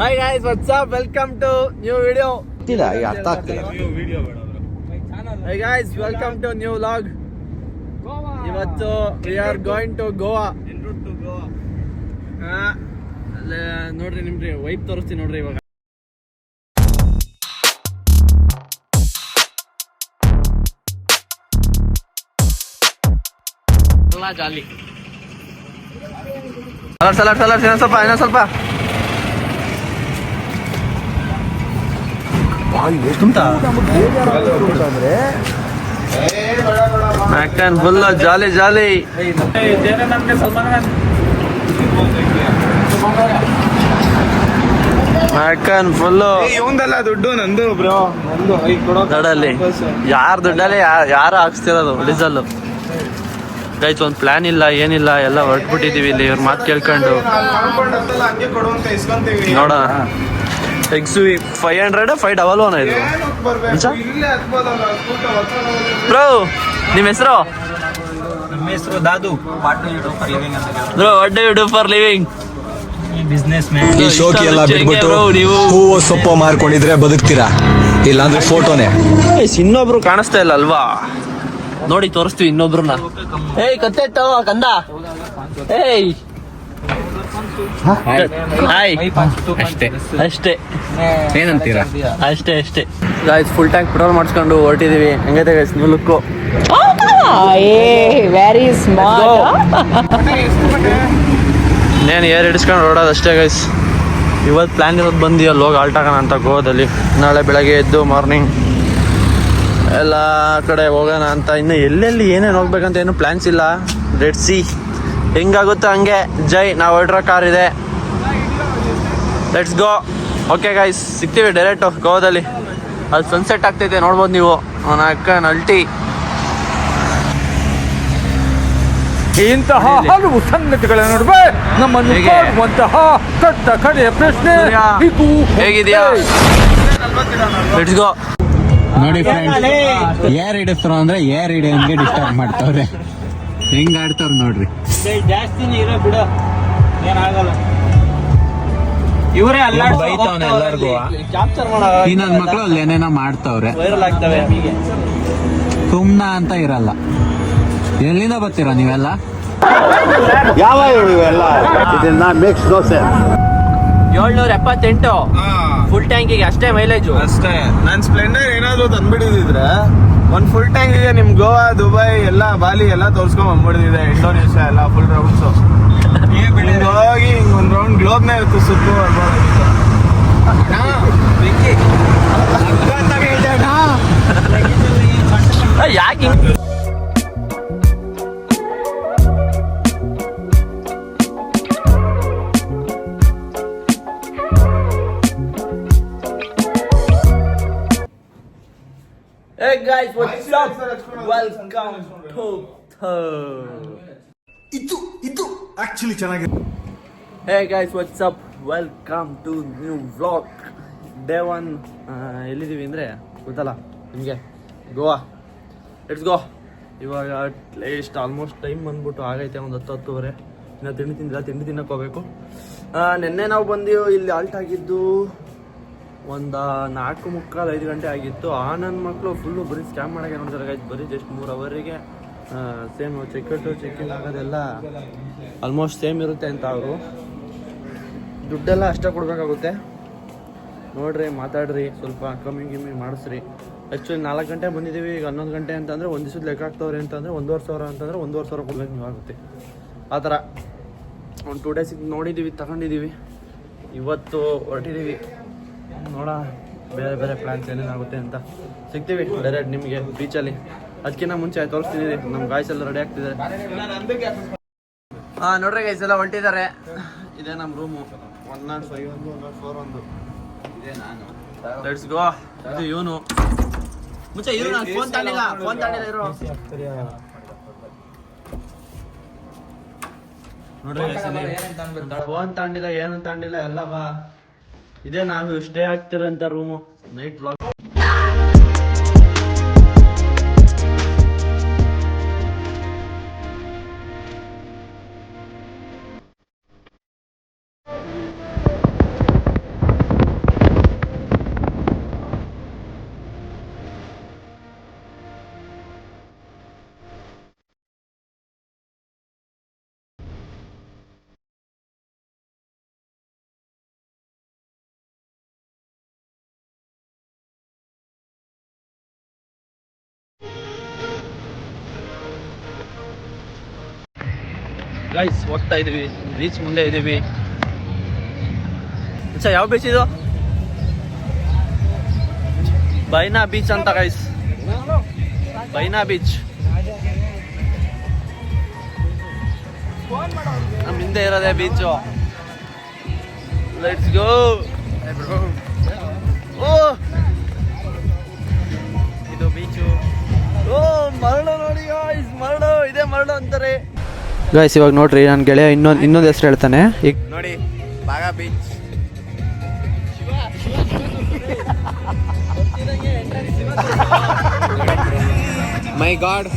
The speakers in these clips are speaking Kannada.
Hi guys what's up welcome to new video ಗೊತ್ತಿಲ್ಲ ಈಗ ಅರ್ಥ ಆಗ್ತಿಲ್ಲ. Hi guys welcome to new vlog ಇವತ್ತು we are going to Goa ಅಲ್ಲೇ ನೋಡ್ರಿ ನಿಮ್ರಿ ವೈಪ್ ತೋರಿಸ್ತೀನಿ ನೋಡ್ರಿ ಇವಾಗ. ಜಾಲಿ. ಸ್ವಲ್ಪ ಇನ್ನೊಂದ್ ಸ್ವಲ್ಪ. ಸ್ವಲ್ಪ ಅಕ್ಕನ್ ಫುಲ್ ಜಾಲಿ ಜಾಲಿ ಮ್ಯಾಕನ್ ಫುಲ್ಲು ಇವಂದಲ್ಲ ದುಡ್ಡು ನಂದು ಬ್ರೋ. ನಂದು ದುಡ್ಡಲ್ಲಿ. ಯಾರ ದುಡ್ಡಲ್ಲಿ ಯಾರು ಹಾಕ್ಸ್ತಿರೋದು? ಡೀಸೆಲ್ ಗೈಸ್ ಒಂದು ಪ್ಲಾನ್ ಇಲ್ಲ ಏನಿಲ್ಲ ಎಲ್ಲ ಹೊರಟ್ಬಿಟ್ಟಿದೀವಿ ಇಲ್ಲಿ. ಇವ್ರ ಮಾತು ಕೇಳ್ಕೊಂಡು. ನೋಡೋಣ. X V five hundred five double one ಇದು. ಬ್ರೋ ನಿಮ್ಮ ಹೆಸರು? ನಮ್ಮ ಹೆಸರು ದಾದು ಟು ಫಾರ್ ಲಿವಿಂಗ್ ಅಂತ bro what do you do for living business man ಈ ಶೋಕಿ ಎಲ್ಲ ಬಿಟ್ಬಿಟ್ಟು ನೀವು ಹೂವು ಸೊಪ್ಪು ಮಾರ್ಕೊಂಡಿದ್ರೆ ಬದುಕ್ತೀರಾ? ಇಲ್ಲಾಂದ್ರೆ ಫೋಟೋನೇ ಇನ್ನೊಬ್ರು ಕಾಣಿಸ್ತಾ ಇಲ್ಲ ಅಲ್ವಾ? ನೋಡಿ ತೋರಿಸ್ತೀವಿ ಇನ್ನೊಬ್ರನ್ನ. ಏಯ್ ಕತ್ತೆ ಕಂದ. ಏಯ್. ಹಾಯ್ ಅಷ್ಟೇ. ಅಷ್ಟೇ. ಏನಂತೀರಾ? ಅಷ್ಟೇ ಅಷ್ಟೇ. ಗಾಯ್ಸ್ ಫುಲ್ ಟ್ಯಾಂಕ್ ಪೆಟ್ರೋಲ್ ಮಾಡಿಸ್ಕೊಂಡು ಹೊರಟಿದೀವಿ. ಹೆಂಗೈತೆ ಗೈಸ್ ನೀವು ಲುಕ್ಕು very smart. ಇನ್ನೇನು ಏರ್ ಹಿಡಿಸ್ಕೊಂಡು ಓಡೋದು ಅಷ್ಟೇ ಗೈಸ್ ಇವತ್ತು ಪ್ಲ್ಯಾನ್ ಇರೋದು ಬಂದು ಅಲ್ಲಿ ಹೋಗಿ ಆಲ್ಟ್ ಆಗೋಣ ಅಂತ ಗೋವಾದಲ್ಲಿ. ನಾಳೆ ಬೆಳಗ್ಗೆ ಎದ್ದು ಮಾರ್ನಿಂಗ್ ಎಲ್ಲ ಕಡೆ ಹೋಗೋಣ ಅಂತ. ಇನ್ನು ಎಲ್ಲೆಲ್ಲಿ ಏನೇನು ಹೋಗ್ಬೇಕಂತ ಏನು ಪ್ಲ್ಯಾನ್ಸ್ ಇಲ್ಲ. ರೆಡ್ ಸಿ ಹೆಂಗಾಗುತ್ತೆ ಹಂಗೆ. ಜೈ ನಾವು ಹೊರಡ್ರೋ ಕಾರ್ ಇದೆ. ಲೆಟ್ಸ್ ಗೋ ಓಕೆ ಗಾಯ್ಸ್ ಸಿಗ್ತೀವಿ ಡೈರೆಕ್ಟು ಗೋವಾದಲ್ಲಿ. ಅಲ್ಲಿ ಸನ್ಸೆಟ್ ಆಗ್ತೈತೆ ನೋಡ್ಬೋದು ನೀವು. ಅವನ ಅಕ್ಕ ನಲ್ಟಿ ಇಂತಹ ಹಲವು ಸಂಗತಿಗಳ ನಡುವೆ ನಮ್ಮನ್ನು ಕೇಳುವಂತಹ ಕಾಡುವಂತಹ ಕಟ್ಟ ಕಡೆಯ ಪ್ರಶ್ನೆ ಇದು ಹೇಗಿದೆಯಾ? ಲೆಟ್ಸ್ ಗೋ ನೋಡಿ ಫ್ರೆಂಡ್ಸ್ ಏರ್ ಹಿಡಿಸ್ರು ಅಂದ್ರೆ ಏರ್ ಹಿಡಿಯಂಗೆ ಡಿಸ್ಟರ್ಬ್ ಮಾಡ್ತಾವ್ರೆ. ಹೆಂಗ್ ಆಡ್ತಾವ್ ನೋಡ್ರಿ. ಇವರೇ ಬೈತವ್ನೆ ಎಲ್ಲಾರ್ಗೂ. ನನ್ ಮಕ್ಳು ಅಲ್ಲಿ ಏನೇನೋ ಮಾಡ್ತಾವ್ರೆ. ವೈರಲ್ ಆಗ್ತವೆ ಸುಮ್ನ ಅಂತ ಇರಲ್ಲ. ಎಲ್ಲಿಂದ ಬರ್ತೀರಾ ನೀವೆಲ್ಲ? ಏಳ್ನೂರ ಎಪ್ಪತ್ತೆಂಟು. ಫುಲ್ ಟ್ಯಾಂಕಿಗೆ ಅಷ್ಟೇ ಮೈಲೇಜು ಅಷ್ಟೇ. ನಾನ್ ಸ್ಪ್ಲೆಂಡರ್ ಏನಾದ್ರು ತಂದ್ಬಿಡಿದಿದ್ರೆ ಒಂದ್ ಫುಲ್ ಟ್ಯಾಂಕಿಗೆ ನಿಮ್ ಗೋವಾ ದುಬೈ ಎಲ್ಲ ಬಾಲಿ ಎಲ್ಲ ತೋರ್ಸ್ಕೊಂಡ್ ಬಂದ್ಬಿಡಿದಿದೆ ಇಂಡೋನೇಷ್ಯಾ ಎಲ್ಲ ಫುಲ್ ರೌಂಡ್ಸ್ ಹಿಂಗ್ ಹೋಗಿ ಹಿಂಗೆ ಒಂದ್ ರೌಂಡ್ ಗ್ಲೋಬ್ನೇ ಇತ್ತು ಸುತ್ತು ಬರ್ಬೋದಾಗಿತ್ತು. Welcome ಟು ಇದು ಇದು ಆಕ್ಚುಲಿ ಚೆನ್ನಾಗಿದೆ hey guys what's up welcome to new vlog day one ಎಲ್ಲಿದ್ದೀವಿ ಅಂದರೆ ಗೊತ್ತಲ್ಲ ನಿಮಗೆ? ಗೋವಾ. ಇಟ್ಸ್ ಗೋ ಇವಾಗ ಅಟ್ಲೀಸ್ಟ್ ಆಲ್ಮೋಸ್ಟ್ ಟೈಮ್ ಬಂದ್ಬಿಟ್ಟು ಆಗೈತೆ ಒಂದು ಹತ್ತು ಹತ್ತುವರೆ. ಇನ್ನು ತಿಂಡಿ ತಿಂದಿಲ್ಲ ತಿಂಡಿ ತಿನ್ನಕ್ಕೆ ಹೋಗ್ಬೇಕು. ನಿನ್ನೆ ನಾವು ಬಂದು ಇಲ್ಲಿ ಆಲ್ಟ್ ಆಗಿದ್ದು ಒಂದು ನಾಲ್ಕು ಮುಕ್ಕಾಲು ಐದು ಗಂಟೆ ಆಗಿತ್ತು. ಆ ನನ್ನ ಮಕ್ಕಳು ಫುಲ್ಲು ಬರೀ ಸ್ಕ್ಯಾಮ್ ಮಾಡೋಕೆ ನೋಡ್ತಾರೆ ಆಯ್ತು. ಬರೀ ಜಸ್ಟ್ ಮೂರು ಅವರಿಗೆ ಸೇಮ್ ಚೆಕ್ಔಟು ಚೆಕ್ಇನ್ ಆಗೋದೆಲ್ಲ ಆಲ್ಮೋಸ್ಟ್ ಸೇಮ್ ಇರುತ್ತೆ ಅಂತ ಅವರು. ದುಡ್ಡೆಲ್ಲ ಅಷ್ಟೇ ಕೊಡಬೇಕಾಗುತ್ತೆ. ನೋಡ್ರಿ, ಮಾತಾಡ್ರಿ, ಸ್ವಲ್ಪ ಕಮ್ಮಿ ಗಿಮ್ಮಿ ಮಾಡಿಸ್ರಿ. ಆ್ಯಕ್ಚುಲಿ ನಾಲ್ಕು ಗಂಟೆ ಬಂದಿದ್ದೀವಿ ಈಗ ಹನ್ನೊಂದು ಗಂಟೆ ಅಂತಂದರೆ ಒಂದು ದಿವ್ಸದ ಲೆಕ್ಕ ಆಗ್ತವ್ರೆ ಅಂತಂದರೆ ಒಂದೂವರೆ ಸಾವಿರ ಅಂತಂದರೆ ಒಂದೂವರೆ ಸಾವಿರ ಕೊಡ್ಬೇಕು ನೀವು ಆಗುತ್ತೆ. ಆ ಥರ. ಒಂದು ಟೂ ಡೇಸಿಗೆ ನೋಡಿದ್ದೀವಿ ತಗೊಂಡಿದ್ದೀವಿ ಇವತ್ತು ಹೊರಟಿದ್ದೀವಿ ನೋಡ ಬೇರೆ ಬೇರೆ ಪ್ಲ್ಯಾನ್ಸ್ ಏನೇನಾಗುತ್ತೆ ಅಂತ. ಸಿಗ್ತೀವಿ. ಡೈರೆಕ್ಟ್ ನಿಮಗೆ ಬೀಚಲ್ಲಿ ಅದಕ್ಕಿಂತ ಮುಂಚೆ ತೋರಿಸ್ತೀನಿ ನಮ್ಮ ಗಾಯ್ಸ್ ಎಲ್ಲ ರೆಡಿ ಆಗ್ತಿದ್ದಾರೆ. ಹಾಂ ನೋಡ್ರಿ ಗೈಸ್ ಎಲ್ಲ ಹೊಂಟಿದ್ದಾರೆ. ಇದೇ ನಮ್ಮ ರೂಮು ಒನ್ ನಾಟ್ ಫೈವ್ ಒಂದು ಒನ್ ನಾಟ್ ಫೋರ್ ಒಂದು. ಲೆಟ್ಸ್ ಗೋ ಇದು ಇವನು. ಮುಂಚೆ ಇರು ನಾನು ಫೋನ್ ತಾಂಡಿಲ್ಲ ಫೋನ್ ತಾಂಡಿಲ್ಲ ಇರು ನೋಡ್ರಿ ಫೋನ್ ತಾಂಡಿಲ್ಲ ಏನು ತಾಂಡಿಲ್ಲ ಎಲ್ಲ ಬಾ. ಇದೇ ನಾವು ಸ್ಟೇ ಆಗ್ತಿರೋ ರೂಮು ನೈಟ್ ಬ್ಲಾಗ್ ಗೈಸ್ ಹೋಗ್ತಾ ಇದೀವಿ. ಬೀಚ್ ಮುಂದೆ ಇದೀವಿ. ಅಚ್ಚಾ ಯಾವ ಬೀಚ್ ಇದು? ಬೈನಾ ಬೀಚ್ ಅಂತ ಗೈಸ್ ಬೈನಾ ಬೀಚ್ ನಮ್ಮ ಹಿಂದೆ ಇರೋದೇ ಬೀಚು ಲೆಟ್ಸ್ ಗೋ ಓ! ಇದು ಬೀಚು ಓ, ಮರಳು ನೋಡಿ ಗಾಯ್ಸ್ ಮರಳು, ಇದೇ ಮರಳು ಅಂತಾರೆ. ಗಾಯ್ಸ್ ಇವಾಗ ನೋಡ್ರಿ ನನ್ನ ಗೆಳೆಯ ಇನ್ನೊಂದು ಇನ್ನೊಂದು ಹೆಸರು ಹೇಳ್ತಾನೆ. ಈಗ ನೋಡಿ ಬಾಗ ಬೀಚ್ ಮೈ ಗಾಡ್.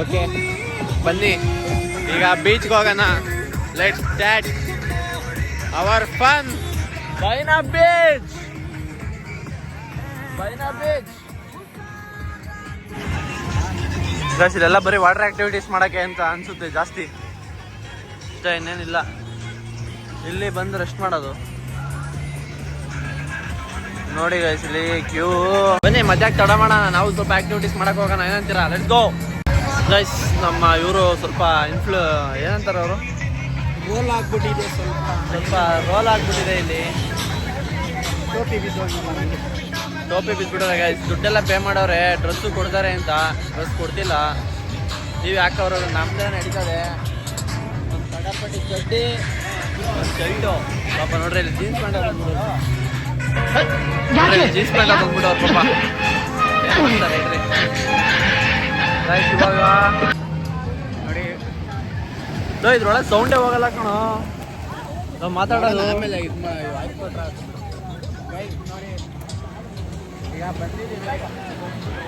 ಓಕೆ ಬನ್ನಿ. ಈಗ ಬೀಚ್ಗೆ ಹೋಗೋಣ. Let's start our fun Baina beach Baina beach guys ಇಲ್ಲೆಲ್ಲ ಬರೀ ವಾಟರ್ ಆಕ್ಟಿವಿಟೀಸ್ ಮಾಡೋಕ್ಕೆ ಅಂತ ಅನ್ಸುತ್ತೆ ಜಾಸ್ತಿ. ಇಷ್ಟ ಇನ್ನೇನಿಲ್ಲ. ಇಲ್ಲಿ ಬಂದು ರೆಸ್ಟ್ ಮಾಡೋದು. ನೋಡಿ ಗೈಸ್ ಇಲ್ಲಿ ಕ್ಯೂ ಬನ್ನಿ ಮಧ್ಯಾಹ್ನ ತಡ ಮಾಡೋಣ. ನಾವು ಸ್ವಲ್ಪ ಆಕ್ಟಿವಿಟೀಸ್ ಮಾಡಕ್ ಹೋಗೋಣ. ಏನಂತೀರಾ? ಲೆಟ್ಸ್ ಗೋ ಗೈಸ್ ನಮ್ಮ ಇವರು ಸ್ವಲ್ಪ ಇನ್ಫ್ಲು ಏನಂತಾರೆ ಅವರು? ರೋಲ್ ಆಗ್ಬಿಟ್ಟಿದೆ ಸ್ವಲ್ಪ. ಸ್ವಲ್ಪ ರೋಲ್ ಆಗ್ಬಿಟ್ಟಿದೆ ಇಲ್ಲಿ. ಟೋಪಿ ಬಿದ್ಬಿಟ್ಟವ್ರೆ ಗೈಸ್ ದುಡ್ಡೆಲ್ಲ ಪೇ ಮಾಡೋರೆ ಡ್ರೆಸ್ಸು ಕೊಡ್ತಾರೆ ಅಂತ. ಡ್ರೆಸ್ ಕೊಡ್ತಿಲ್ಲ. ನೀವು ಯಾಕವ್ರ ನಮ್ದೇ ನಡೀತದೆ. ಒಂದು ಕಡಪಟ್ಟಿ ಚಡ್ಡಿ ಶರ್ಟು ಪಾಪ ನೋಡ್ರಿ, ಇಲ್ಲಿ ಜೀನ್ಸ್ ಪ್ಯಾಂಟ್ ಜೀನ್ಸ್ ಪ್ಯಾಂಟ್ ಬಂದ್ಬಿಟ್ಟವ್ರು ಪಾಪ. ರೈಟ್ ಇವಾಗ. ನೋಡಿ. ಇದ್ರೊಳಗೆ ಸೌಂಡೇ ಹೋಗಲ್ಲ ಕಣೋ. ನಾವು ಮಾತಾಡೋದು.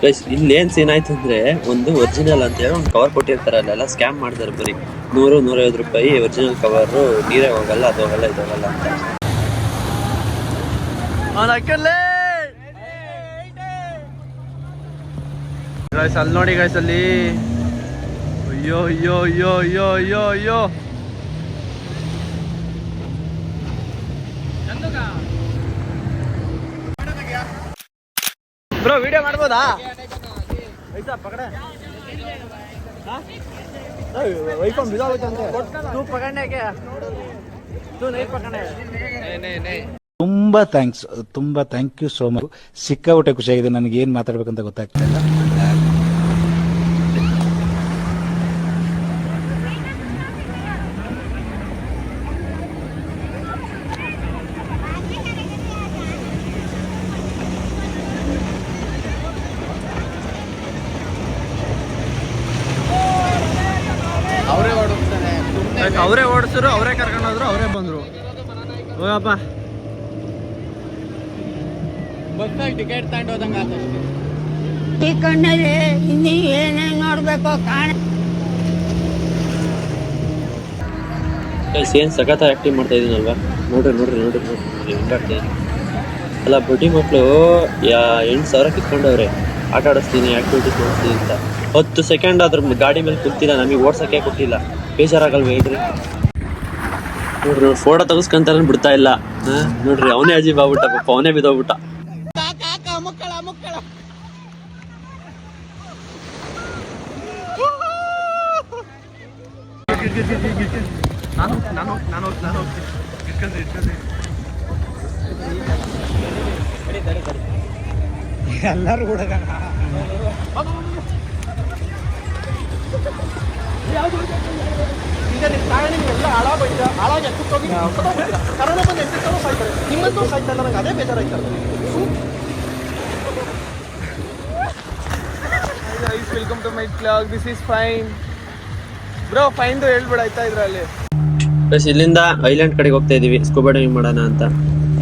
ಗೈಸ್ ಇಲ್ಲಿ ಏನ್ ಸೀನ್ ಆಯ್ತು ಅಂದ್ರೆ ಒಂದು ಒರಿಜಿನಲ್ ಅಂತ ಹೇಳಿ ಒಂದು ಕವರ್ ಕೊಟ್ಟಿರ್ತಾರೆ ಅಲ್ಲೆಲ್ಲ ಸ್ಕ್ಯಾಮ್ ಮಾಡ್ತಾರೆ ಬರೀ. ನೂರು ನೂರೈವತ್ತು ರೂಪಾಯಿ ಒರಿಜಿನಲ್ ಕವರ್ ನೀರೇ ಹೋಗಲ್ಲ ಅದು ಹೋಗಲ್ಲ ಇದು ಹೋಗಲ್ಲ ಅಂತ. ಗೈಸ್ ಅಲ್ಲಿ ನೋಡಿ ಗೈಸ್ ಅಲ್ಲಿ. ಅಯ್ಯೋ ಅಯ್ಯೋ ಅಯ್ಯೋ ಅಯ್ಯೋ ಅಯ್ಯೋ ಅಯ್ಯೋ. ಬ್ರೋ ವಿಡಿಯೋ ಮಾಡ್ಬೋದಾ? ಐಸಾ ಪಕಡೆ. ವೈಫಮ್ ಬಿಡೋಗುತ್ತಂತೆ ತೂ ಪಕಡ್ನೆ ಕೆ ತೂ ನೈ ಪಕಡೆ ನೇ ನೇ ತುಂಬಾ ಥ್ಯಾಂಕ್ಸ್ ತುಂಬಾ ಥ್ಯಾಂಕ್ ಯು ಸೋ ಮಚ್ ಸಿಕ್ಕಾಪಟ್ಟೆ ಖುಷಿಯಾಗಿದೆ ನನಗೆ ಏನ್ ಮಾತಾಡ್ಬೇಕಂತ ಗೊತ್ತಾಗ್ತಾ ಇಲ್ಲ ಅವರೇ ಓಡಿಸ್ತಾರೆ ಅವರೇ ಓಡಿಸಿದ್ರು ಹೋದ್ರು ಅವರೇ ಬಂದ್ರು. ಹೋಗಪ್ಪ. ಟಿಕೆಟ್ ತಗೊಂಡು ಹೋದಂಗ ಈ ಕಣ್ಣಲ್ಲಿ ಇನ್ನೀ ಏನೇನ್ ನೋಡ್ಬೇಕು ಕಾಣ ಏನ್ ಸಖತ್ ಆಕ್ಟಿಂಗ್ ಮಾಡ್ತಾ ಇದ್ದೀನಲ್ವಾ ನೋಡ್ರಿ ನೋಡ್ರಿ ನೋಡ್ರಿ ನೋಡ್ರಿ. ಹೆಂಗಾಡ್ತೀನಿ ಅಲ್ಲ ಬಡ್ಡಿ ಮಕ್ಕಳು ಯಾ ಎಂಟು ಸಾವಿರ ಕಿತ್ಕೊಂಡವ್ರೆ. ಆಟ ಆಡಿಸ್ತೀನಿ ಆಕ್ಟಿವಿಟೀಸ್ ಮಾಡಿಸ್ತೀನಿ ಅಂತ. ಹತ್ತು ಸೆಕೆಂಡ್ ಅದ್ರ ಗಾಡಿ ಮೇಲೆ ಕುಂತಿಲ್ಲ ನಮಗೆ ಓಡ್ಸೋಕ್ಕೆ ಕೊಟ್ಟಿಲ್ಲ. ಬೇಜಾರಾಗಲ್ವ ಹೇಳ್ರಿ ನೋಡ್ರಿ ಫೋಟೋ ತೆಗಿಸ್ಕೊಂತಾರ ಬಿಡ್ತಾ ಇಲ್ಲ ನೋಡ್ರಿ ಅವನೇ ಅಜೀಬ್ ಆಗ್ಬಿಟ್ಟ ಪಾಪ ಅವನೇ ಬಿದ್ದೋಗ್ಬಿಟ್ಟ ನಾನು ನಾನು ನಾನು ನಾನು ಹೋಗ್ತೀನಿ ಇಟ್ಕೊಂಡ್ರಿ ಇಟ್ಕೊಂಡ್ರಿ ಎಲ್ಲರೂ ಕೂಡ ಈಗ ನಿಮ್ಮ ಪ್ರಾಣಿಗಳೆಲ್ಲ ಹಾಳಾಗೋಯ್ತು? ಹಾಳಾಗಿ ಎತ್ತೋಗಿ ಕರೋನಾ ಬಂದು ಎತ್ತಿರ್ತಾರೋ ಸಾಯ್ತಾರೆ. ನಿಮ್ಮಂತೂ ಸಾಯ್ತಾ ಇಲ್ಲ ನಂಗೆ ಅದೇ ಬೇಜಾರಾಯ್ತಾರೆ guys welcome to my blog this is fine bro ಫೈನ್ದು ಹೇಳ್ಬಿಡ ಆಯ್ತಾ ಇದ್ರಲ್ಲಿ? ಪ್ಲಸ್ ಇಲ್ಲಿಂದ ಐಲ್ಯಾಂಡ್ ಕಡೆಗೆ ಹೋಗ್ತಾ ಇದೀವಿ. ಸ್ಕೂಬಾ ಡೈವಿಂಗ್ ಮಾಡೋಣ ಅಂತ.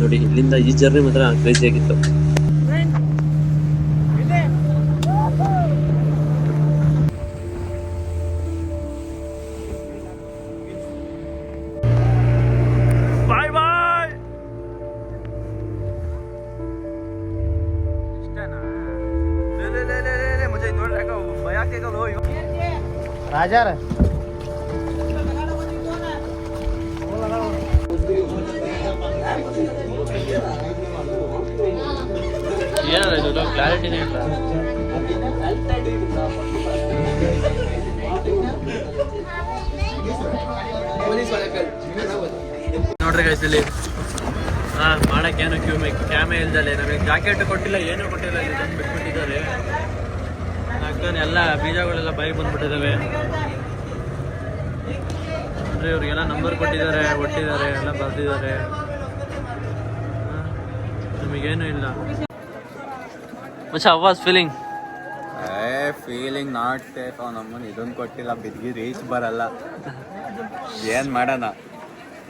ನೋಡಿ ಇಲ್ಲಿಂದ ಈ ಜರ್ನಿ ಮಾತ್ರ ಕ್ರೇಜಿ ಆಗಿತ್ತು. ನೋಡ್ರಿ ರಾಜಾರ ಏನಾರ ಇದು ಕ್ಲಾರಿಟಿನೇ ಇಲ್ಲ ನೋಡ್ರಿ ಗೈಸ್ ಇಲ್ಲಿ. ಮಾಡಕ್ಕೆ ಮಾಡೋಕ್ಕೇನು ಕ್ಯೂಮೆ ಕ್ಯಾಮೆ ಇಲ್ದಲೆ ನಮಗೆ ಜಾಕೆಟ್ ಕೊಟ್ಟಿಲ್ಲ ಏನು ಕೊಟ್ಟಿಲ್ಲ ಇಲ್ಲಿ ಬಿಟ್ಬಿಟ್ಟಿದ್ದ ಬಿಟ್ಬಿಟ್ಟಿದ್ದಾರೆ ಎಲ್ಲ ಬೀಜಗಳೆಲ್ಲ ಬೈಕ್ ಬಂದ್ಬಿಟ್ಟಿದ್ದಾವೆ. ಅಂದ್ರೆ ಇವ್ರಿಗೆಲ್ಲ ನಂಬರ್ ಕೊಟ್ಟಿದ್ದಾರೆ, ಒಟ್ಟಿದ್ದಾರೆ, ಎಲ್ಲ ಬರ್ದಿದ್ದಾರೆ. ನಿಮಗೇನು ಇಲ್ಲ. ಮಚ್ಚ was feeling a feeling not safe ನಮ್ಮನ್ನ ಇದೊಂದು ಕೊಟ್ಟಿಲ್ಲ, ಬಿದ್ಗಿ ರೀಚ್ ಬರಲ್ಲ. ಏನು ಮಾಡೋಣ?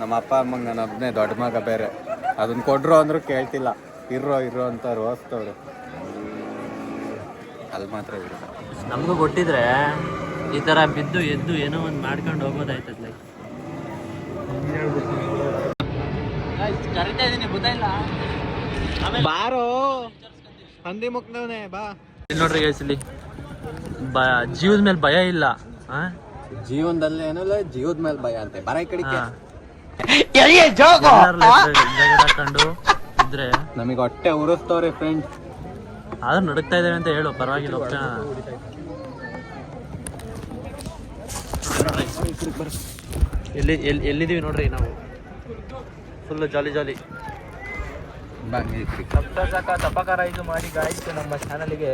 ನಮ್ಮ ಅಪ್ಪ, ಅಮ್ಮಂಗೆ ನನ್ನ ಒಬ್ಬನೇ ದೊಡ್ಡ ಮಗ ಬೇರೆ. ಅದನ್ನ ಕೊಡ್ರು ಅಂದ್ರು ಕೇಳ್ತಿಲ್ಲ. ಇರೋ ಇರೋ ಅಂತ ರೋಸ್ತವ್ರು ಅಲ್ಲಿ ಮಾತ್ರ ಇರು ನಮಗೂ ಕೊಟ್ಟಿದ್ರೆ ಈ ತರ ಬಿದ್ದು ಎದ್ದು ಏನೋ ಒಂದು ಮಾಡ್ಕೊಂಡು ಹೋಗೋದಾಯ್ತದ ಲೈಕ್ ಕರಿತಾ ಇದೀನಿ ಗೊತ್ತಾಯಿಲ್ಲ ಬಾರೋ. ಹಂದಿ ಮುಕ್ನವನೇ ಬಾ. ಇಲ್ಲಿ ನೋಡ್ರಿ ಗೈಸ್ ಇಲ್ಲಿ ಬ ಜೀವದ ಮೇಲೆ ಭಯ ಇಲ್ಲ ಹಾ ಜೀವನದಲ್ಲಿ ಏನಲ್ಲ ಜೀವದ ಮೇಲೆ ಭಯ ಅಂತೆ. ಬರ ಈ ಕಡೆಗೆ. ಇದ್ರೆ ಜಗಳ ಹಾಕೊಂಡು ಇದ್ರೆ ನಮಗೆ ಹೊಟ್ಟೆ ಉರಿಸ್ತವ್ರೆ ಫ್ರೆಂಡ್ ಆದ್ರೂ ನಡುಕ್ತಾ ಇದ್ದೇವೆ ಅಂತ ಹೇಳು ಪರವಾಗಿಲ್ಲ ಎಲ್ಲಿ ಎಲ್ಲಿ ಎಲ್ಲಿದ್ದೀವಿ ನೋಡ್ರಿ ನಾವು? ಫುಲ್ ಜಾಲಿ ಜಾಲಿ ತಪಕರೈಸ್ ಮಾಡಿ ಗಾಯ್ಸ್ ನಮ್ಮ ಚಾನಲ್ಗೆ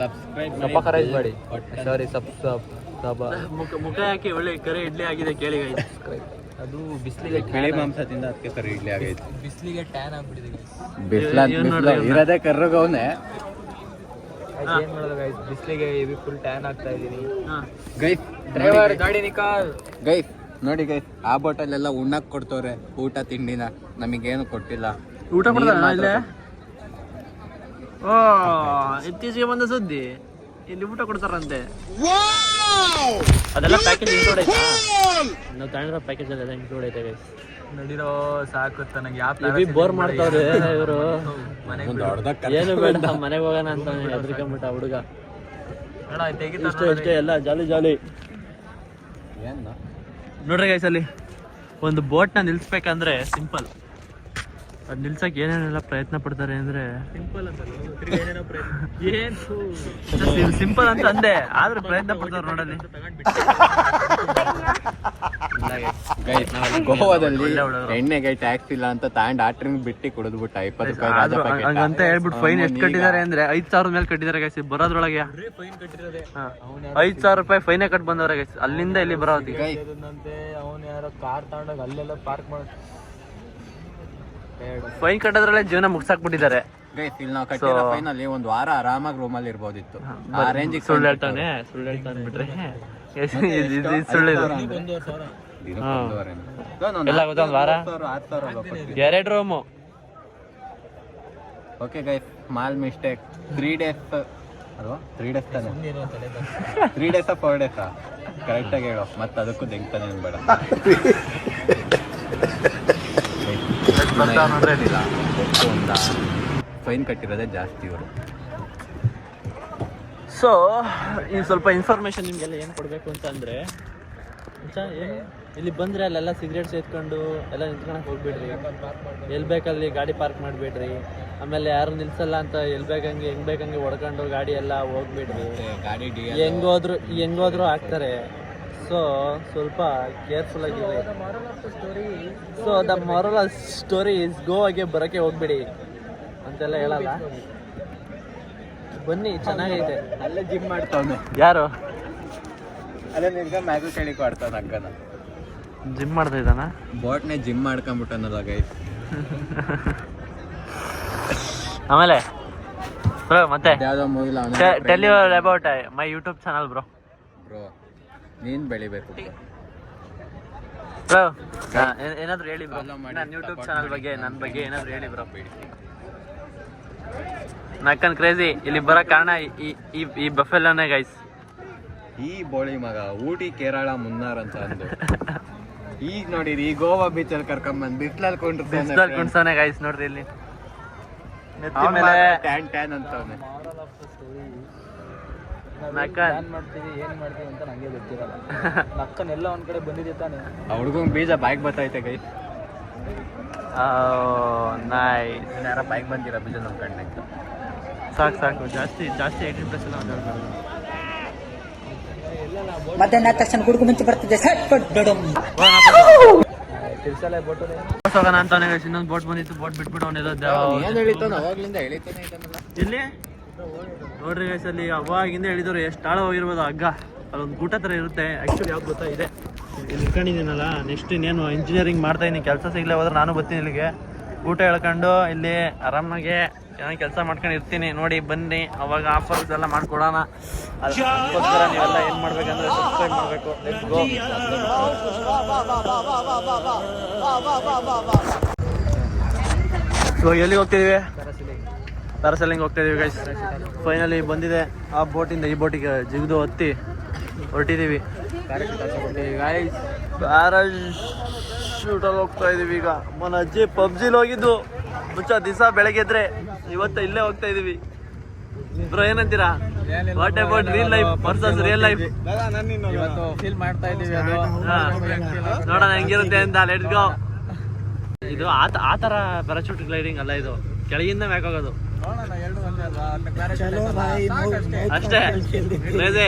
ಸಬ್ಸ್ಕ್ರೈಬ್ ತಪಕರೈಸ್ ಮಾಡಿ. ಸಾರಿ ಸಬ್ ಸಬ್ ಸಬ. ಮುಖ ಮುಖ ಯಾಕೆ ಒಳ್ಳೆ ಕರೆ ಇಡ್ಲಿ ಆಗಿದೆ ಕೇಳಿ guys. ಅದು ಬಿಸಿಲಿಗೆ ಬಿಳಿ ಮಾಂಸದಿಂದ ಅದಕ್ಕೆ ಕರೆ ಇಡ್ಲಿ ಆಗೈತೆ ಬಿಸಿಲಿಗೆ ಟ್ಯಾನ್ ಆಗ್ಬಿಟ್ಟಿದೆ ಬಿಸ್ಲ. ಇರೋದೇ ಕರ್ರಗವನೆ ಏನ್ ಮಾಡೋದು ಗೈಸ್ ಬಿಸಿಲಿಗೆ ಇವಿ ಫುಲ್ ಟ್ಯಾನ್ ಆಗ್ತಾ ಇದೀನಿ. ಹಾ. ಗೈಸ್ ಡ್ರೈವರ್ ಗಾಡಿ ನಿಕಾಲ್ ಗೈಸ್ ನೋಡಿ ಗೈ ಆ ಬಾಟಲ್ ಎಲ್ಲ ಉಣ್ಣಕ್ ಕೊಡ್ತವ್ರೆ ಊಟ ತಿಂಡಿನ. ನಮಗೇನು ಕೊಟ್ಟಿಲ್ಲ. ಊಟ ಕೊಡ್ತಾರ ಇಲ್ಲೇ? ಓ ಇತ್ತೀಚೆಗೆ ಬಂದ ಸುದ್ದಿ. ಇಲ್ಲಿ ಊಟ ಕೊಡ್ತಾರಂತೆ. ಅದೆಲ್ಲ ಪ್ಯಾಕೇಜ್ ಇನ್ಕ್ಲೂಡ್ ಐತೆ ನಾವು ತಗೊಂಡಿರೋ ಪ್ಯಾಕೇಜ್ ಅದೆಲ್ಲ ಇನ್ಕ್ಲೂಡ್ ಐತೆ guys. ನಡಿರೋ ಸಾಕು ನನಗೆ ಯಾವ ಬೋರ್ ಮಾಡ್ತಾವ್ರೆ ಇವರು. ಏನು ಬೇಡ ಮನೆಗೆ ಹೋಗೋಣ ಅಂತ ಹೆದರ್ಕೊಂಬಿಟ್ಟ ಹುಡುಗ. ಇಷ್ಟು ಇಷ್ಟೇ ಎಲ್ಲ ಜಾಲಿ ಜಾಲಿ. ಏನ್? ನೋಡ್ರಿ ಗೈಸ್ ಅಲ್ಲಿ ಒಂದು ನ ನಿಲ್ಸ್ಬೇಕಂದ್ರೆ ಸಿಂಪಲ್ ಅದ್ ನಿಲ್ಸಕ್ ಏನೇನೆಲ್ಲ ಪ್ರಯತ್ನ ಪಡ್ತಾರೆ ಅಂದ್ರೆ ಸಿಂಪಲ್ ಅಂತ ಸಿಂಪಲ್ ಅಂತ ಅಂದೆ. ಆದ್ರೆ ಪ್ರಯತ್ನ ಪಡ್ತಾರೆ ನೋಡಲ್ಲಿ. ಗೈಸ್ ಗೋವಾದಲ್ಲಿ ಎಣ್ಣೆಗೆ ಟ್ಯಾಕ್ಸ್ ಇಲ್ಲ ಅಂತ ತಾಂಡ್ ಆಟ್ರಿಂಗ್ ಬಿಟ್ಟು ಕುಡಿದ್ಬಿಟ್ಟ ಇಪ್ಪತ್ತು ರೂಪಾಯಿ. ಹಂಗಂತ ಹೇಳ್ಬಿಟ್ಟು ಫೈನ್ ಎಷ್ಟು ಕಟ್ಟಿದ್ದಾರೆ ಅಂದ್ರೆ ಐದ್ ಸಾವಿರದ ಮೇಲೆ ಕಟ್ಟಿದ್ದಾರೆ ಗೈಸ್ ಬರೋದ್ರೊಳಗೆ. ಐದ್ ಸಾವಿರ ರೂಪಾಯಿ ಫೈನೇ ಕಟ್ ಬಂದವ್ರೆ ಗೈಸ್ ಅಲ್ಲಿಂದ ಇಲ್ಲಿ ಬರೋದಿಗೆ ಗೈಸ್ ಅವನು ಯಾರೋ ಕಾರ್ ತಗೊಂಡಾಗ ಅಲ್ಲೆಲ್ಲ ಪಾರ್ಕ್ ಮಾಡಿ ಫೈನ್ ಕಟ್ಟೋದ್ರಲ್ಲೇ ಜೀವನ ಮುಗ್ಸಾಕ್ಬಿಟ್ಟಿದ್ದಾರೆ. ಗೈಸ್ ಇಲ್ಲಿ ನಾವು ಕಟ್ಟಿರೋ ಫೈನಲ್ಲಿ ಒಂದ್ ವಾರ ಆರಾಮಾಗಿ ರೂಮಲ್ಲಿ ಇರ್ಬೋದಿತ್ತು. ಆ ರೇಂಜಿಗೆ ಸುಳ್ಳು ಹೇಳ್ತಾನೆ ಸುಳ್ಳು ಹೇಳ್ತಾನೆ ಬಿಟ್ರೆ. ಸುಳ್ಳು. ಎಲ್ಲ ಗೊತ್ತಾ ಒಂದ್ ವಾರ? ಎರಡು ರೂಮು ಓಕೆ ಗೈಸ್ ಮಾಲ್ ಮಿಸ್ಟೇಕ್ ತ್ರೀ ಡೇಸ್ ಅಲ್ವಾ? ತ್ರೀ ಡೇಸ್ ತಾನೆ. ತ್ರೀ ಡೇಸಾ ಫೋರ್ ಡೇಸಾ ಕರೆಕ್ಟಾಗಿ ಹೇಳೋ. ಮತ್ತೆ ಅದಕ್ಕೂ ತೆಗ್ತಾನೆ ಬೇಡ. ಫೈನ್ ಕಟ್ಟಿರೋದೇ ಜಾಸ್ತಿ ಇವರು. ಸೊ ಈ ಸ್ವಲ್ಪ ಇನ್ಫಾರ್ಮೇಶನ್ ನಿಮಗೆಲ್ಲ ಏನು ಕೊಡಬೇಕು ಅಂತ ಅಂದರೆ ಇಲ್ಲಿ ಬಂದರೆ ಅಲ್ಲೆಲ್ಲ ಸಿಗರೇಟ್ ಸೇತ್ಕೊಂಡು ಎಲ್ಲ ನಿಂತ್ಕೊಳಕ್ಕೆ ಹೋಗ್ಬಿಡ್ರಿ. ಎಲ್ಲಿ ಬೇಕಲ್ಲಿ ಗಾಡಿ ಪಾರ್ಕ್ ಮಾಡಬೇಡ್ರಿ. ಆಮೇಲೆ ಯಾರು ನಿಲ್ಸಲ್ಲ ಅಂತ ಎಲ್ಲಿ ಬೇಕಂಗೆ ಹೆಂಗ್ ಬೇಕಂಗೆ ಒಡ್ಕೊಂಡು ಗಾಡಿ ಎಲ್ಲ ಹೋಗ್ಬಿಡ್ರಿ. ಗಾಡಿ ಹೆಂಗೋದ್ರು ಹೆಂಗೋದ್ರು ಆಗ್ತಾರೆ ಸೊ ಸ್ವಲ್ಪ ಕೇರ್ಫುಲ್ ಆಗಿದೆ so the moral story is ಗೋವಾಗೆ ಬರೋಕ್ಕೆ ಹೋಗ್ಬಿಡಿ ಅಂತೆಲ್ಲ ಹೇಳಲ್ಲ. ಬನ್ನಿ ಚೆನ್ನಾಗೈತೆ. ಅಲ್ಲೇ ಜಿಮ್ ಮಾಡ್ತಾವೆ ಯಾರು? ಅಲ್ಲೇ ನಿನ್ಗೆ ಮ್ಯಾಗು ಚಳಿ ಕೊಡ್ತಾನ ಅಕ್ಕನ ಜಿಮ್ ಮಾಡ್ತಾ ಇದ್ದಾನ? ಬಾಟ್ನೇ ಜಿಮ್ ಮಾಡ್ಕೊಂಬಿಟ್ಟನಲ್ಲ ಗೈಸ್ ಆಮೇಲೆ ಬ್ರೋ ಮತ್ತೆ ಯಾವುದೋ tell you about my YouTube channel bro bro ನೀನ್ ಬೆಳಿಬೇಕು. ಬ್ರೋ ಏನಾದ್ರು ಹೇಳಿ ಬ್ರೋ. ನನ್ನ ಯೂಟ್ಯೂಬ್ ಚಾನಲ್ ಬಗ್ಗೆ ನನ್ನ ಬಗ್ಗೆ ಏನಾದ್ರು ಹೇಳಿ ಬ್ರೋ. ನಕ್ಕನ್ ಕ್ರೇಜಿ ಇಲ್ಲಿ ಬರೋ ಕಾರಣ ಈ ಈ ಈ ಬಫೆಲ್ಲೋನೇ ಗೈಸ್ ಈ ಬೋಳಿ ಮಗ ಊಟಿ ಕೇರಳ ಮುನ್ನಾರ್ ಅಂತ ಅಂದ್ರೆ ಈಗ ನೋಡಿರಿ ಈ ಗೋವಾ ಬೀಚ್ ಅಲ್ಲಿ ಕರ್ಕೊಂಬಂದ್ ಬಿಸ್ಲಲ್ಲಿ ಬಿಸ್ಲಲ್ಲಿ ಕುಣ್ಸೋನೆ ಗೈಸ್ ನೋಡ್ರಿ ಇಲ್ಲಿ. ನೆತ್ತಿ ಮೇಲೆ ಟ್ಯಾನ್ ಟ್ಯಾನ್ ಅಂತವ್ನೆ. ನಕ್ಕನ್ ಮಾಡ್ತೀವಿ ಏನ್ ಮಾಡ್ತೀವಿ ಅಂತ ನಂಗೆ ಗೊತ್ತಿರಲ್ಲ. ನಕ್ಕನ್ ಎಲ್ಲ ಒಂದ್ ಕಡೆ ಬಂದಿದೆ ತಾನೆ. ಆ ಹುಡುಗಂಗ್ ಬೀಜ ಬೈಕ್ ಬತ್ತೈತೆ ಕೈ. ನೈಸ್ ಯಾರ ಬೈಕ್ ಬಂದಿರ ಬೀಜ ನಮ್ ಕಣ್ಣೆ ಸಾಕು ಸಾಕು. ಜಾಸ್ತಿ ಜಾಸ್ತಿ ಏಯ್ಟೀನ್ ಪ್ಲಸ್ ಎಲ್ಲ ಮಾತಾಡ್ಬಾರ್ದು ನಾ ತಕ್ಷಣ ಗುಡುಗು ಮುಂಚೆ ಬರ್ತಿದ್ದೆ. ಸಟ್ ಪಟ್ ಡಡಮ್. ತಿರ್ಸಲ್ಲ ಬೋಟು ಹೋಗೋಣ. ಇನ್ನೊಂದು ಬೋಟ್ ಬಂದಿತ್ತು ಬೋಟ್ ಬಿಟ್ಬಿಟ್ಟು ಅವನಿರೋದು ಇಲ್ಲಿ ನೋಡ್ರಿ ಗೈಸ್ ಅಲ್ಲಿ ಅವಾಗಿಂದ ಹೇಳಿದ್ರು ಎಷ್ಟು ಆಳ ಹೋಗಿರ್ಬೋದು. ಹಗ್ಗ ಅಲ್ಲೊಂದು ಗೂಟ ಥರ ಇರುತ್ತೆ. ಆ್ಯಕ್ಚುಲಿ ಯಾವ್ದು ಗೊತ್ತಾ? ಇದೆ. ಇಲ್ಲಿ ಇಟ್ಕೊಂಡಿದ್ದೀನಲ್ಲ ನೆಕ್ಸ್ಟ್ ಇನ್ನೇನು ಇಂಜಿನಿಯರಿಂಗ್ ಮಾಡ್ತಾ ಇದ್ದೀನಿ ಕೆಲಸ ಸಿಗಲೇ ಹೋದ್ರೆ ನಾನು ಬರ್ತೀನಿ ಇಲ್ಲಿಗೆ. ಊಟ ಹೇಳ್ಕೊಂಡು ಇಲ್ಲಿ ಆರಾಮಾಗೆ ಚೆನ್ನಾಗಿ ಕೆಲಸ ಮಾಡ್ಕೊಂಡು ಇರ್ತೀನಿ. ನೋಡಿ, ಬನ್ನಿ. ಅವಾಗ ಆಫರ್ಸ್ ಎಲ್ಲ ಮಾಡ್ಕೊಡೋಣ. ಅದಕ್ಕೋಸ್ಕರ ನೀವೆಲ್ಲ ಏನು ಮಾಡ್ಬೇಕಂದ್ರೆ ಸಬ್ಸ್ಕ್ರೈಬ್ ಮಾಡಬೇಕು. ಲೆಟ್ಸ್ ಗೋ ಸೊ ಎಲ್ಲಿಗೆ ಹೋಗ್ತಿದೀವಿ? ಪ್ಯಾರಾಸೈಲಿಂಗ್ ಹೋಗ್ತಾ ಇದೀವಿ ಗೈಸ್ ಫೈನಲಿ ಬಂದಿದೆ. ಆ ಬೋಟಿಂದ ಈ ಬೋಟಿಗೆ ಜಿಗಿದು ಹತ್ತಿ ಹೊರಟಿದೀವಿ. ಪ್ಯಾರಾಶೂಟಲ್ಲಿ ಹೋಗ್ತಾ ಇದೀವಿ ಈಗ. ಮೊನ್ನ ಅಜ್ಜಿ ಪಬ್ಜಿಲಿ ಹೋಗಿದ್ದು. ಮುಂಚೆ ದಿವಸ ಬೆಳಗ್ಗೆ ಇದ್ರೆ ಇವತ್ತು ಇಲ್ಲೇ ಹೋಗ್ತಾ ಇದೀವಿ. ಬ್ರೋ ಏನಂತೀರಾ? What about real life versus real life feel ಮಾಡ್ತಾ ಇದೀವಿ ಅದು. ನೋಡೋಣ ಹೆಂಗಿರುತ್ತೆ ಅಂತ ಲೆಟ್ಸ್ ಗೋ ಇದು ಆ ತರ ಆ ಥರ ಪ್ಯಾರಾಚೂಟ್ ಗ್ಲೈಡಿಂಗ್ ಅಲ್ಲ ಇದು. ಕೆಳಗಿಂದ ಮ್ಯಾಕ್ ಹೋಗೋದು ನೋಡೋಣ ಎರಡು ಒಂದೇ ಅಲ್ವಾ ಸಾಕಷ್ಟೇ ಅಷ್ಟೇ ಕ್ರೇಜಿ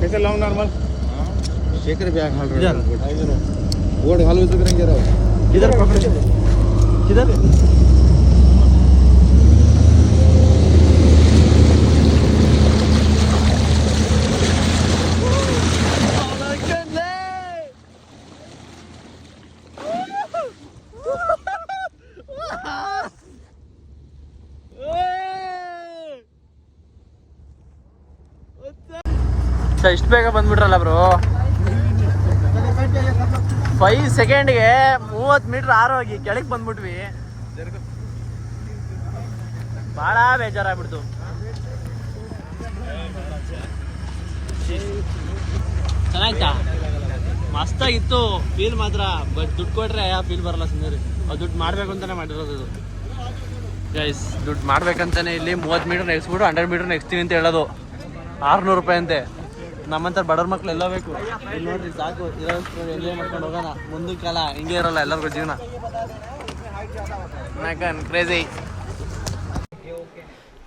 कैसे लॉन्ग नॉर्मल ಶೇಖರ್ ಬ್ಯಾಗ್ इधर ಬೋರ್ಡ್ ಹಾಲು इधर पकड़ ಎಷ್ಟು ಇಷ್ಟು ಬೇಗ ಬಂದ್ಬಿಟ್ರಲ್ಲ ಬ್ರೋ ಫೈವ್ ಸೆಕೆಂಡ್ಗೆ ಮೂವತ್ತು ಮೀಟ್ರ್ ಆರೋಗಿ ಕೆಳಗೆ ಬಂದ್ಬಿಟ್ವಿ. ಭಾಳ ಬೇಜಾರಾಗ್ಬಿಡ್ತು. ಚೆನ್ನಾಯ್ತಾ? ಮಸ್ತಾಗಿತ್ತು ಫೀಲ್ ಮಾತ್ರ ಬಟ್ ದುಡ್ಡು ಕೊಟ್ರೆ ಯಾವ ಫೀಲ್ ಬರಲ್ಲ ಸುಂದರಿ ಅದು ದುಡ್ಡು ಮಾಡಬೇಕು ಅಂತಲೇ ಮಾಡಿರೋದು ಇದು. ಗೈಸ್ ದುಡ್ಡು ಮಾಡ್ಬೇಕಂತಾನೆ ಇಲ್ಲಿ ಮೂವತ್ತು ಮೀಟರ್ ನೆಕ್ಸ್ಬಿಟ್ಟು ಹಂಡ್ರೆಡ್ ಮೀಟರ್ ನೆಕ್ಸ್ತೀವಿ ಅಂತ ಹೇಳೋದು. ಆರುನೂರು ರೂಪಾಯಿ ಅಂತೆ. ನಮ್ಮಂತ ಬಡವ್ರ ಮಕ್ಳು ಎಲ್ಲ ಬೇಕು. ನೋಡ್ರಿ ಸಾಕು ಇರೋಷ್ಟು ಎಂಜಾಯ್ ಮಾಡ್ಕೊಂಡು ಹೋಗೋಣ. ಮುಂದಕ್ಕೆ ಕಾಲ ಹಿಂಗೆ ಇರಲ್ಲ ಎಲ್ಲರಿಗೂ ಜೀವನ.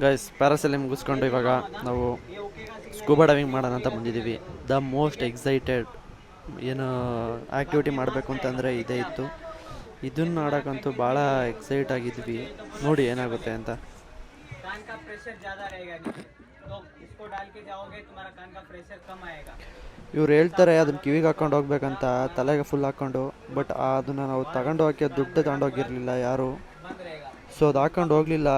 ಗೈಸ್ ಪ್ಯಾರಾಸಲ್ಲಿ ಮುಗಿಸ್ಕೊಂಡು ಇವಾಗ ನಾವು ಸ್ಕೂಬಾ ಡೈವಿಂಗ್ ಮಾಡೋಣ ಅಂತ ಬಂದಿದ್ದೀವಿ. ದ ಮೋಸ್ಟ್ ಎಕ್ಸೈಟೆಡ್ ಏನು ಆ್ಯಕ್ಟಿವಿಟಿ ಮಾಡಬೇಕು ಅಂತಂದರೆ ಇದೇ ಇತ್ತು. ಇದನ್ನ ಆಡೋಕ್ಕಂತೂ ಭಾಳ ಎಕ್ಸೈಟ್ ಆಗಿದ್ವಿ. ನೋಡಿ ಏನಾಗುತ್ತೆ ಅಂತ. डाल के जाओगे तुम्हारा कान का प्रेशर कम आएगा ಇವ್ರು ಹೇಳ್ತಾರೆ ಅದನ್ನ ಕಿವಿಗೆ ಹಾಕೊಂಡು ಹೋಗ್ಬೇಕಂತ ತಲೆಗೆ ಫುಲ್ ಹಾಕೊಂಡು ಬಟ್ ಅದನ್ನ ನಾವು ತಗೊಂಡು ಹೋಗಕ್ಕೆ ದುಡ್ಡು ತಗೊಂಡೋಗಿರಲಿಲ್ಲ ಯಾರು ಸೊ ಅದು ಹಾಕೊಂಡು ಹೋಗ್ಲಿಲ್ಲ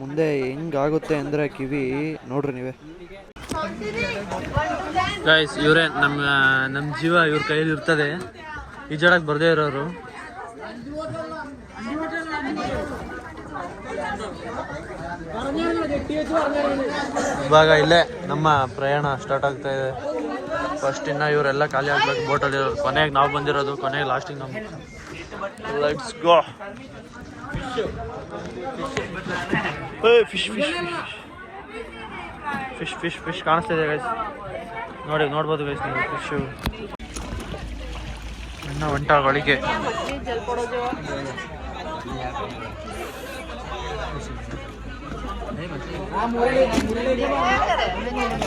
ಮುಂದೆ ಹೆಂಗಾಗುತ್ತೆ ಅಂದರೆ ಕಿವಿ ನೋಡ್ರಿ ನೀವೇ ಗೈಸ್ ಇವರೇ ನಮ್ಮ ನಮ್ಮ ಜೀವ ಇವ್ರ ಕೈಯಲ್ಲಿ ಇರ್ತದೆ ಈಜಾಡಕ್ಕೆ ಬರದೇ ಇರೋರು ಇವಾಗ ಇಲ್ಲೇ ನಮ್ಮ ಪ್ರಯಾಣ ಸ್ಟಾರ್ಟ್ ಆಗ್ತಾ ಇದೆ. ಫಸ್ಟ್ ಇನ್ನ ಇವರೆಲ್ಲ ಖಾಲಿ ಆಗ್ಬೇಕು ಬೋಟಲ್ಲಿ ಕೊನೆಗೆ ನಾವು ಬಂದಿರೋದು, ಕೊನೆಗೆ ಲಾಸ್ಟಿಗೆ ನಮ್ಮ let's go fish fish fish fish fish ಕಾಣಿಸ್ತಾ ಇದೆ ಗೈಸ್ ನೋಡಿ, ನೋಡ್ಬೋದು ಗೈಸ್ ನೀವು ಫಿಶು ಇನ್ನೂ ಹೊಂಟಗಳಿಗೆ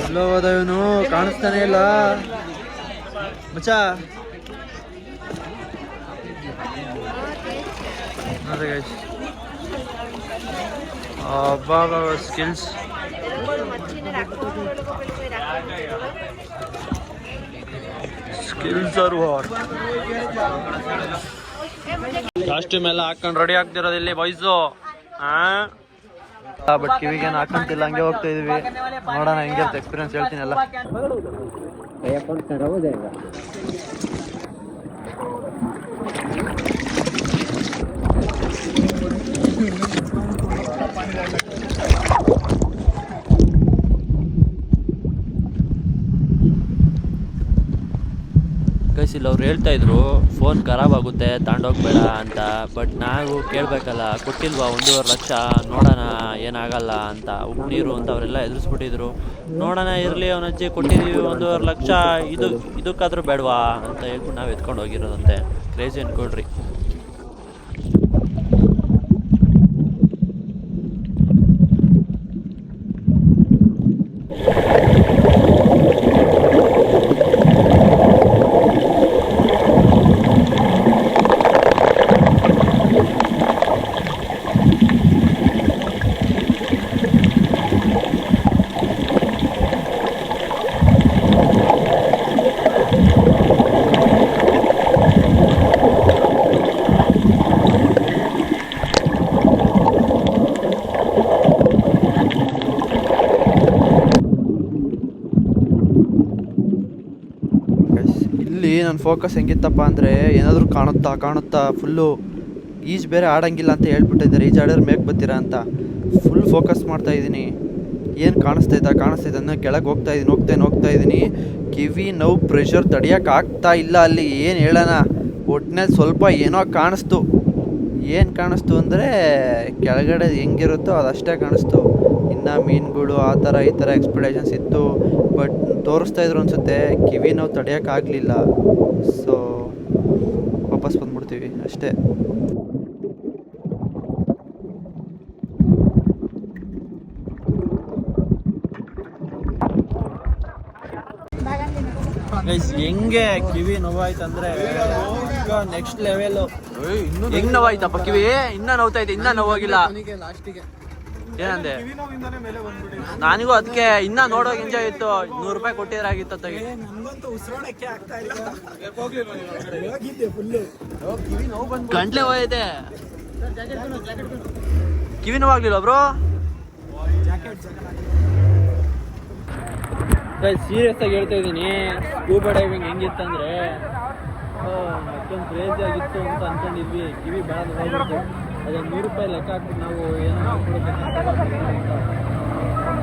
ಎಲ್ಲೋ ಹೋದ ಇವನು ಕಾಣಿಸ್ತಾನೆ ಇಲ್ಲ. ಮಚ್ಚ. Guys skills skills are war costume ಎಲ್ಲ ಹಾಕೊಂಡು ರೆಡಿ ಆಗ್ತಿರೋದು ಇಲ್ಲಿ ಬಾಯ್ಸು ಬಟ್ ಕಿವಿಗೆ ಹಾಕಂತಿಲ್ಲ ಹಂಗೆ ಹೋಗ್ತಾ ಇದೀವಿ. ನೋಡೋಣ ಹೆಂಗಿರುತ್ತೆ ಎಕ್ಸ್ಪೀರಿಯನ್ಸ್ ಹೇಳ್ತೀನಿ ಎಲ್ಲ. ಇಲ್ಲಿ ಅವ್ರು ಹೇಳ್ತಾ ಇದ್ರು ಫೋನ್ ಖರಾಬ್ ಆಗುತ್ತೆ ತಗೊಂಡೋಗ್ಬೇಡ ಅಂತ. ಬಟ್ ನಾವು ಕೇಳಬೇಕಲ್ಲ, ಕೊಟ್ಟಿಲ್ವಾ ಒಂದೂವರೆ ಲಕ್ಷ? ನೋಡೋಣ, ಏನಾಗಲ್ಲ ಅಂತ. ಉಪ್ಪು ಅಂತ ಅವರೆಲ್ಲ ಎದುರಿಸ್ಬಿಟ್ಟಿದ್ರು. ನೋಡೋಣ, ಇರಲಿ ಅವನಜ್ಜಿ ಕೊಟ್ಟಿದ್ದೀವಿ ಒಂದೂವರೆ ಲಕ್ಷ. ಇದು, ಇದಕ್ಕಾದ್ರೂ ಬೇಡವಾ ಅಂತ ಹೇಳ್ಬಿಟ್ಟು ನಾವು ಎತ್ಕೊಂಡು ಹೋಗಿರೋದಂತೆ. ಕ್ರೇಜಿ ಅನ್ಕೊಳ್ರಿ ಗೈಸ್ ಇಲ್ಲಿ ನನ್ನ ಫೋಕಸ್ ಹೆಂಗಿತ್ತಪ್ಪ ಅಂದರೆ ಏನಾದರೂ ಕಾಣುತ್ತಾ ಕಾಣುತ್ತಾ ಫುಲ್ಲು ಈಜು ಬೇರೆ ಆಡಂಗಿಲ್ಲ ಅಂತ ಹೇಳ್ಬಿಟ್ಟಿದ್ದಾರೆ. ಈಜು ಆಡೋರು ಮೇಕ್ ಬರ್ತೀರಾ ಅಂತ ಫುಲ್ ಫೋಕಸ್ ಮಾಡ್ತಾ ಇದ್ದೀನಿ. ಏನು ಕಾಣಿಸ್ತೈತಾ ಕಾಣಿಸ್ತೈತೆ ಅನ್ನೋ ಕೆಳಗೆ ಹೋಗ್ತಾ ಇದ್ದೀನಿ ಹೋಗ್ತೇನೆ ಹೋಗ್ತಾ ಇದ್ದೀನಿ. ಕಿವಿ, ನೋವು ಪ್ರೆಷರ್ ತಡಿಯೋಕೆ ಆಗ್ತಾ ಇಲ್ಲ ಅಲ್ಲಿ, ಏನು ಹೇಳೋಣ? ಒಟ್ಟಿನಲ್ಲಿ ಸ್ವಲ್ಪ ಏನೋ ಕಾಣಿಸ್ತು. ಏನು ಕಾಣಿಸ್ತು ಅಂದರೆ ಕೆಳಗಡೆ ಹೆಂಗಿರುತ್ತೋ ಅದಷ್ಟೇ ಕಾಣಿಸ್ತು. ಇನ್ನು ಮೀನುಗಳು ಆ ಥರ ಈ ಥರ ಎಕ್ಸ್ಪೆಕ್ಟೇಷನ್ಸ್ ಇತ್ತು. ಬಟ್ ತೋರಿಸ್ತಾ ಇದ್ರು ಅನ್ಸುತ್ತೆ. ಕಿವಿ ನೋವು ತಡೆಯೋಕ್ಕಾಗಲಿಲ್ಲ ಸೊ ವಾಪಸ್ ಬಂದ್ಬಿಡ್ತೀವಿ ಅಷ್ಟೇ. ಗೈಸ್ ಹೆಂಗೆ ಕಿವಿ ನೋವಾಯ್ತಂದ್ರೆ ನೆಕ್ಸ್ಟ್ ಲೆವೆಲ್ ಹೆಂಗ್ ನೋವಾಯ್ತಪ್ಪ? ಕಿವಿ? ಇನ್ನ ನೋವ್ತೈತೆ ಇನ್ನ ನೋವಾಗಿಲ್ಲ. ಏನಂದೆ ನನಗೂ ಅದಕ್ಕೆ ಇನ್ನ ನೋಡೋ ಎಂಜಾಯ್ ಇತ್ತು. ನೂರು ರೂಪಾಯಿ ಕೊಟ್ಟಿದ್ರಾಗಿತ್ತು ತಗಿ ಗಂಟ್ಲೆ ಹೋಯ್ತೆ. ಕಿವಿ ನೋವಾಗ್ಲಿಲ್ಲ ಬ್ರೋ ಸೀರಿಯಸ್ ಆಗಿ ಹೇಳ್ತಾ ಇದ್ದೀನಿ. ಸ್ಕೂಬಾ ಡೈವಿಂಗ್ ಹೆಂಗಿತ್ತಂದ್ರೆ ಮತ್ತೊಂದು ಕ್ರೇಜಿ ಆಗಿತ್ತು ಅಂತ ಅನ್ಕೊಂಡಿದ್ವಿ. ಕಿವಿ ಭಾಳ ಅದೊಂದು ನೂರು ರೂಪಾಯಿ ಲೆಕ್ಕ ಹಾಕಿ ನಾವು ಏನೋ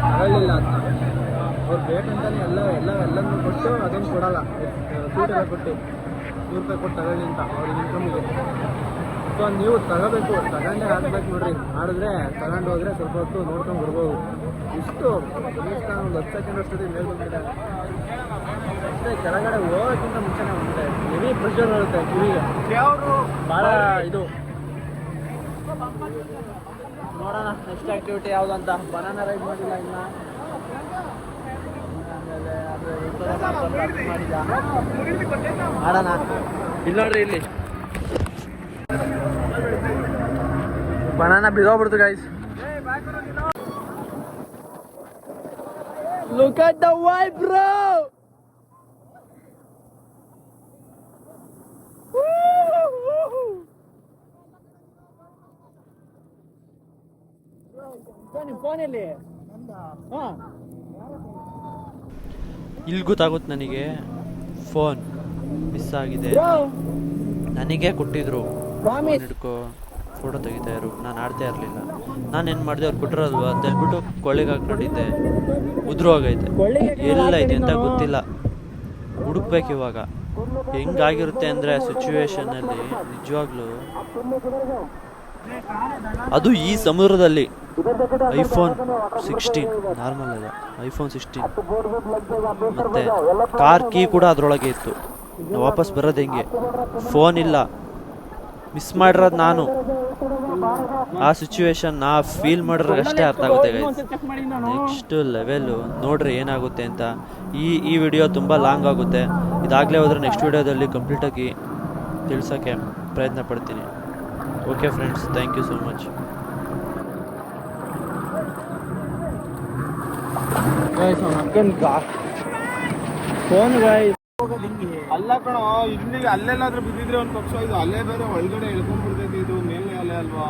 ತಗೊಳ್ಳಿಲ್ಲ ಅಂತ. ಅವ್ರು ಬೇಕಂತಾನೆ ಎಲ್ಲ ಎಲ್ಲ ಎಲ್ಲನೂ ಕೊಟ್ಟು ಅದೇನು ಕೊಡಲ್ಲ. ಸೀಟೆಲ್ಲ ಕೊಟ್ಟು ನೂರು ರೂಪಾಯಿ ಕೊಟ್ಟು ತಗೊಳ್ಳಿ ಅಂತ ಅವ್ರ ಇನ್ಕಮ್ಗೆ ಸೊ ನೀವು ತಗೋಬೇಕು ತಗೊಂಡೇ ಹಾಕ್ಬೇಕು ನೋಡ್ರಿ. ಮಾಡಿದ್ರೆ ತಗೊಂಡು ಹೋದ್ರೆ ಸ್ವಲ್ಪ ಹೊತ್ತು ನೋಡ್ಕೊಂಡು ಬರ್ಬೋದು. ಇಷ್ಟು ಕನಿಷ್ಠ ಒಂದು ಹತ್ತು ಸೆಕೆಂಡ್ ಅಷ್ಟೊತ್ತಿಗೆ ಮೇಲೆ ಬಂದಿದೆ ಅಷ್ಟೇ ಕೆಳಗಡೆ ಹೋಗೋಕ್ಕಿಂತ ಮುಂಚೆನೇ ಬಂದಿದೆ ಹೆವಿ ಪ್ರೆಷರ್ ಇರುತ್ತೆ ಕಿವಿಗೆ. ಭಾಳ ಇದು. ನೋಡೋಣ ನೆಕ್ಸ್ಟ್ ಆಕ್ಟಿವಿಟಿ ಯಾವುದು ಅಂತ? ಬನಾನ ರೈಡ್ ಮಾಡಿಲ್ಲ ಇನ್ನ? ಆಮೇಲೆ ಮಾಡ್ಕೊಂಡು ಮಾಡೋಣ. ಇಲ್ಲಿ ನೋಡ್ರಿ ಇಲ್ಲಿ. Banana ಬಿದ್ದೋಗ್ಬಿಡ್ತು guys Look at the vibe, bro! ಇಲ್ಲಿ ಗೊತ್ತಾಗುತ್ತೆ ನನಗೆ. ಫೋನ್ ಮಿಸ್ ಆಗಿದೆ. ನನಗೆ ಕೊಟ್ಟಿದ್ರು. ಫೋನ್ ಹಿಡ್ಕೊ ಫೋಟೋ ತೆಗಿತಾ ಇರು. ನಾನು ಆಡ್ತಾ ಇರಲಿಲ್ಲ. ನಾನು ಏನು ಮಾಡಿದೆ ಅವ್ರು ಕೊಟ್ಟಿರೋದು ಅಂತ ಹೇಳ್ಬಿಟ್ಟು ಕೊಳ್ಳೆಗೆ ಹಾಕೊಂಡಿದ್ದೆ ಉದುರು ಹೋಗೈತೆ ಇದೆ ಅಂತ ಗೊತ್ತಿಲ್ಲ. ಹುಡುಕ್ಬೇಕು ಇವಾಗ. ಹೆಂಗಾಗಿರುತ್ತೆ ಅಂದರೆ ಸಿಚುವೇಶನಲ್ಲಿ ನಿಜವಾಗ್ಲೂ ಅದು ಈ ಸಮುದ್ರದಲ್ಲಿ. ಐಫೋನ್ ಸಿಕ್ಸ್ಟೀನ್, ನಾರ್ಮಲ್ ಅಲ್ಲ, ಐಫೋನ್ ಸಿಕ್ಸ್ಟೀನ್. ಮತ್ತೆ ಕಾರ್ ಕೀ ಕೂಡ ಅದರೊಳಗೆ ಇತ್ತು. ವಾಪಸ್ ಬರೋದು ಹೆಂಗೆ? ಫೋನ್ ಇಲ್ಲ. ಮಿಸ್ ಮಾಡಿರೋದು ನಾನು. ಆ ಸಿಚುವೇಶನ್ ನಾ ಫೀಲ್ ಮಾಡಿದ್ರೆ ಅಷ್ಟೇ ಅರ್ಥ ಆಗುತ್ತೆ ನೆಕ್ಸ್ಟ್ ಲೆವೆಲ್ಲು ನೋಡ್ರಿ ಏನಾಗುತ್ತೆ ಅಂತ. ಈ ಈ ವಿಡಿಯೋ ತುಂಬ ಲಾಂಗ್ ಆಗುತ್ತೆ. ಇದಾಗಲೇ ಹೋದ್ರೆ ನೆಕ್ಸ್ಟ್ ವಿಡಿಯೋದಲ್ಲಿ ಕಂಪ್ಲೀಟಾಗಿ ತಿಳ್ಸೋಕ್ಕೆ ಪ್ರಯತ್ನ ಪಡ್ತೀನಿ. Okay friends thank you so much ಅಲ್ಲ ಕಣೋ ಇಲ್ಲಿ ಅಲ್ಲೆಲ್ಲಾದ್ರೂ ಬಿದ್ದಿದ್ರೆ ಒಂದು ಪಕ್ಷ, ಇದು ಅಲ್ಲೇ ಬೇರೆ ಒಳಗಡೆ ಇಳ್ಕೊಂಡ್ಬಿಡ್ತೈತಿ ಇದು ಮೇಲೆ ಅಲ್ಲೇ ಅಲ್ವಾ?